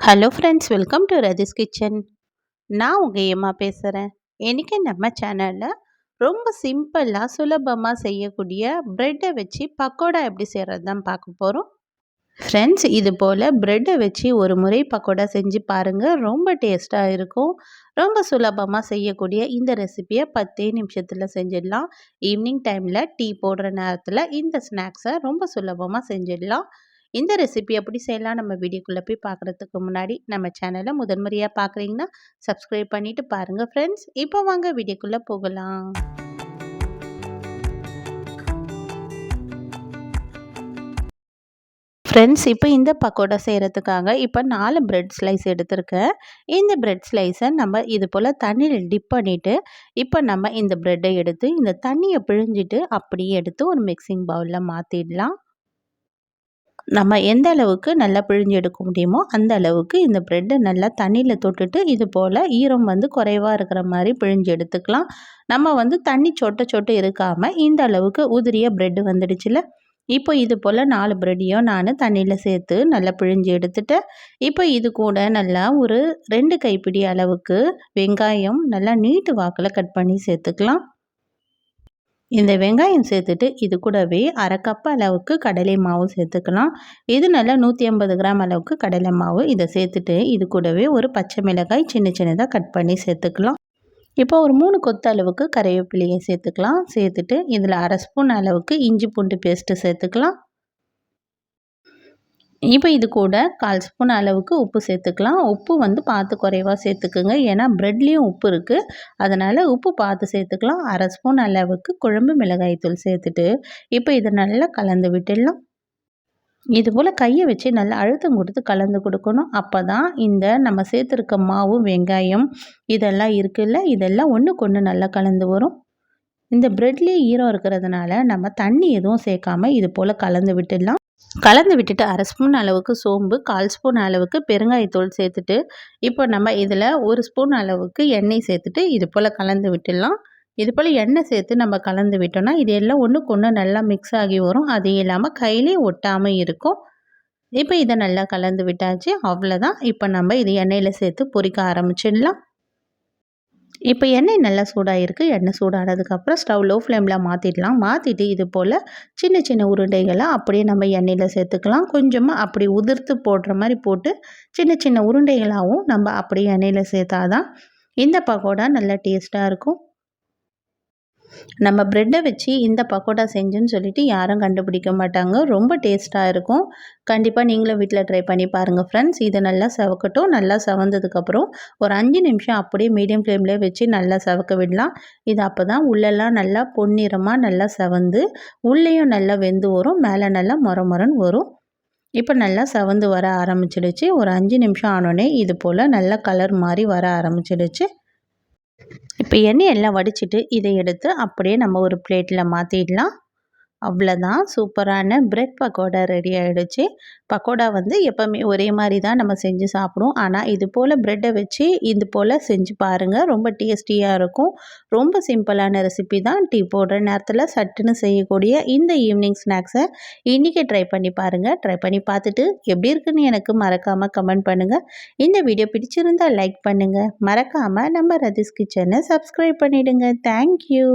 Hello friends welcome to Rathi's kitchen நான் உங்கள் ஏமா பேசுகிறேன் இன்றைக்கி நம்ம சேனலில் ரொம்ப சிம்பிளாக சுலபமாக செய்யக்கூடிய ப்ரெட்டை வச்சு பக்கோடா எப்படி செய்கிறது தான் பார்க்க போகிறோம் ஃப்ரெண்ட்ஸ் இது போல் ப்ரெட்டை வச்சு ஒரு முறை பக்கோடா செஞ்சு பாருங்கள் ரொம்ப டேஸ்ட்டாக இருக்கும். ரொம்ப சுலபமாக செய்யக்கூடிய இந்த ரெசிப்பியை பத்தே நிமிஷத்தில் செஞ்சிடலாம். ஈவினிங் டைமில் டீ போடுற நேரத்தில் இந்த ஸ்நாக்ஸை ரொம்ப சுலபமாக செஞ்சிடலாம். இந்த ரெசிபி எப்படி செய்யலாம் நம்ம வீடியோக்குள்ளே போய் பார்க்குறதுக்கு முன்னாடி நம்ம சேனலை முதன்முறையாக பார்க்குறீங்கன்னா சப்ஸ்கிரைப் பண்ணிவிட்டு பாருங்கள் ஃப்ரெண்ட்ஸ் இப்போ வாங்க வீடியோக்குள்ளே போகலாம். ஃப்ரெண்ட்ஸ் இப்போ இந்த பக்கோடா செய்கிறதுக்காக இப்போ நாலு ப்ரெட் ஸ்லைஸ் எடுத்திருக்கேன். இந்த ப்ரெட் ஸ்லைஸை நம்ம இது போல் தண்ணியில் டிப் பண்ணிவிட்டு இப்போ நம்ம இந்த ப்ரெட்டை எடுத்து இந்த தண்ணியை பிழிஞ்சிட்டு அப்படியே எடுத்து ஒரு மிக்சிங் பவுலில் மாற்றிடலாம் நம்ம எந்த அளவுக்கு நல்லா பிழிஞ்சு எடுக்க முடியுமோ அந்த அளவுக்கு இந்த ப்ரெட்டை நல்லா தண்ணியில் தொட்டுட்டு இது போல் ஈரம் வந்து குறைவாக இருக்கிற மாதிரி பிழிஞ்சு எடுத்துக்கலாம். நம்ம வந்து தண்ணி சொட்ட சொட்டு இருக்காமல் இந்த அளவுக்கு உதிரிய ப்ரெட்டு வந்துடுச்சுல. இப்போ இது போல் நாலு ப்ரெட்டையும் நான் தண்ணியில் சேர்த்து நல்லா பிழிஞ்சு எடுத்துட்டேன். இப்போ இது கூட நல்லா ஒரு ரெண்டு கைப்பிடி அளவுக்கு வெங்காயம் நல்லா நீட்டு வாக்கில் கட் பண்ணி சேர்த்துக்கலாம். இந்த வெங்காயம் சேர்த்துட்டு இது கூடவே அரை கப் அளவுக்கு கடலை மாவு சேர்த்துக்கலாம். இது நல்லா நூற்றி ஐம்பது கிராம் அளவுக்கு கடலை மாவு. இதை சேர்த்துட்டு இது கூடவே ஒரு பச்சை மிளகாய் சின்ன சின்னதாக கட் பண்ணி சேர்த்துக்கலாம். இப்போ ஒரு மூணு கொத்து அளவுக்கு கறிவேப்பிலையை சேர்த்துக்கலாம். சேர்த்துட்டு இதில் அரை ஸ்பூன் அளவுக்கு இஞ்சி பூண்டு பேஸ்ட்டு சேர்த்துக்கலாம். இப்போ இது கூட கால் ஸ்பூன் அளவுக்கு உப்பு சேர்த்துக்கலாம். உப்பு வந்து பார்த்து குறைவாக சேர்த்துக்குங்க. ஏன்னா ப்ரெட்லேயும் உப்பு இருக்குது அதனால் உப்பு பார்த்து சேர்த்துக்கலாம். அரை ஸ்பூன் அளவுக்கு குழம்பு மிளகாய்த்தூள் சேர்த்துட்டு இப்போ இதை நல்லா கலந்து விட்டுடலாம். இது போல் கையை வச்சு நல்லா அழுத்தம் கொடுத்து கலந்து கொடுக்கணும். அப்போ தான் இந்த நம்ம சேர்த்துருக்க மாவு வெங்காயம் இதெல்லாம் இருக்குல்ல? இதெல்லாம் ஒன்றுக்கு ஒன்று நல்லா கலந்து வரும். இந்த ப்ரெட்லேயே ஈரம் இருக்கிறதுனால நம்ம தண்ணி எதுவும் சேர்க்காமல் இது போல் கலந்து விட்டுடலாம். கலந்து விட்டுட்டு அரை ஸ்பூன் அளவுக்கு சோம்பு கால் ஸ்பூன் அளவுக்கு பெருங்காயத்தூள் சேர்த்துட்டு இப்போ நம்ம இதில் ஒரு ஸ்பூன் அளவுக்கு எண்ணெய் சேர்த்துட்டு இது போல் கலந்து விட்டுடலாம். இது போல் எண்ணெய் சேர்த்து நம்ம கலந்து விட்டோம்னா இது எல்லாம் ஒன்றுக்கு ஒன்று நல்லா மிக்ஸ் ஆகி வரும். அது இல்லாமல் கையிலே ஒட்டாமல் இருக்கும். இப்போ இதை நல்லா கலந்து விட்டாச்சு. அவ்வளோதான் இப்போ நம்ம இது எண்ணெயில் சேர்த்து பொறிக்க ஆரம்பிச்சிடலாம். இப்போ எண்ணெய் நல்லா சூடாகிருக்கு எண்ணெய் சூடானதுக்கப்புறம் ஸ்டவ் லோ ஃப்ளேமில் மாற்றிடலாம் மாற்றிட்டு இது போல் சின்ன சின்ன உருண்டைகளை அப்படியே நம்ம எண்ணெயில் சேர்த்துக்கலாம். கொஞ்சமாக அப்படி உதிர்த்து போடுற மாதிரி போட்டு சின்ன சின்ன உருண்டைகளாகவும் நம்ம அப்படியே எண்ணெயில் சேர்த்தாதான் இந்த பக்கோடா நல்லா டேஸ்ட்டாக இருக்கும். நம்ம ப்ரெட்டை வச்சு இந்த பக்கோடா செஞ்சுன்னு சொல்லிட்டு யாரும் கண்டுபிடிக்க மாட்டாங்க. ரொம்ப டேஸ்ட்டாக இருக்கும். கண்டிப்பாக நீங்களும் வீட்டில் ட்ரை பண்ணி பாருங்கள் ஃப்ரெண்ட்ஸ் இது நல்லா செவக்கட்டும் நல்லா செவந்ததுக்கப்புறம் ஒரு அஞ்சு நிமிஷம் அப்படியே மீடியம் ஃப்ளேம்லேயே வச்சு நல்லா செவக்க விடலாம். இது அப்போ தான் உள்ளெல்லாம் நல்லா பொன்னிறமாக நல்லா செவந்து உள்ளேயும் நல்லா வெந்து வரும் மேலே நல்லா மொர மொரன்னு வரும். இப்போ நல்லா செவந்து வர ஆரம்பிச்சிடுச்சு. ஒரு அஞ்சு நிமிஷம் ஆனோடனே இது போல் நல்லா கலர் மாதிரி வர ஆரம்பிச்சிடுச்சு. இப்போ எண்ணெய் எல்லாம் வடிச்சிட்டு இதை எடுத்து அப்படியே நம்ம ஒரு பிளேட்டில் மாற்றிடலாம் அவ்வளோதான் சூப்பரான பிரெட் பக்கோடா ரெடி ஆகிடுச்சு பக்கோடா வந்து எப்போவுமே ஒரே மாதிரி தான் நம்ம செஞ்சு சாப்பிடுவோம். ஆனால் இது போல் ப்ரெட்டை வச்சு இது போல் செஞ்சு பாருங்கள் ரொம்ப டேஸ்டியாக இருக்கும். ரொம்ப சிம்பிளான ரெசிபி தான். டீ போடுற நேரத்தில் சட்டுன்னு செய்யக்கூடிய இந்த ஈவினிங் ஸ்நாக்ஸை இன்றைக்கி ட்ரை பண்ணி பாருங்கள் ட்ரை பண்ணி பார்த்துட்டு எப்படி இருக்குன்னு எனக்கு மறக்காமல் கமெண்ட் பண்ணுங்கள் இந்த வீடியோ பிடிச்சிருந்தால் லைக் பண்ணுங்கள் மறக்காமல் நம்ம ரதிஸ் கிச்சனை சப்ஸ்கிரைப் பண்ணிவிடுங்க தேங்க்யூ